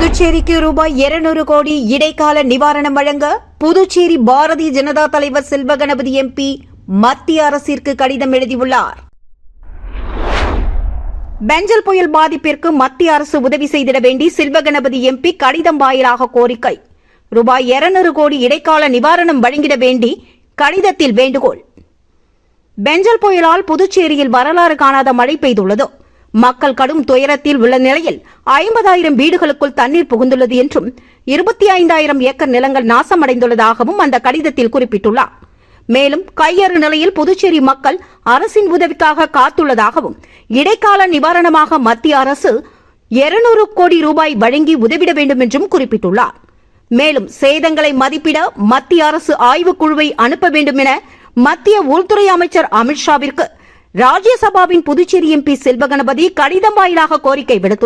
புதுச்சேரிக்கு ரூபாய் 200 கோடி இடைக்கால நிவாரணம் வழங்க புதுச்சேரி பாரதிய ஜனதா தலைவர் செல்வகணபதி எம்பி மத்திய அரசிற்கு கடிதம் எழுதியுள்ளார். பெஞ்சல் புயல் பாதிப்பிற்கு மத்திய அரசு உதவி செய்திட வேண்டி செல்வகணபதி எம்பி கடிதம் வாயிலாக கோரிக்கை. ரூபாய் 200 கோடி இடைக்கால நிவாரணம் வழங்கிட வேண்டி கடிதத்தில் வேண்டுகோள். பெஞ்சல் புயலால் புதுச்சேரியில் வரலாறு காணாத மழை பெய்துள்ளது. மக்கள் கடும் துயரத்தில் உள்ள நிலையில் ஐம்பதாயிரம் வீடுகளுக்குள் தண்ணீர் புகுந்துள்ளது என்றும் இருபத்தி ஐந்தாயிரம் ஏக்கர் நிலங்கள் நாசமடைந்துள்ளதாகவும் அந்த கடிதத்தில் குறிப்பிட்டுள்ளார். மேலும் கையறு நிலையில் புதுச்சேரி மக்கள் அரசின் உதவிக்காக காத்துள்ளதாகவும் இடைக்கால நிவாரணமாக மத்திய அரசு 200 கோடி ரூபாய் வழங்கி உதவிட வேண்டும் என்றும் குறிப்பிட்டுள்ளார். மேலும் சேதங்களை மதிப்பிட மத்திய அரசு ஆய்வுக்குழுவை அனுப்ப வேண்டும் என மத்திய உள்துறை அமைச்சர் அமித்ஷாவிற்கு ராஜ்யசபாவின் புதுச்சேரி எம்பி செல்வகணபதி கடிதம் வாயிலாக கோரிக்கை விடுத்துள்ளார்.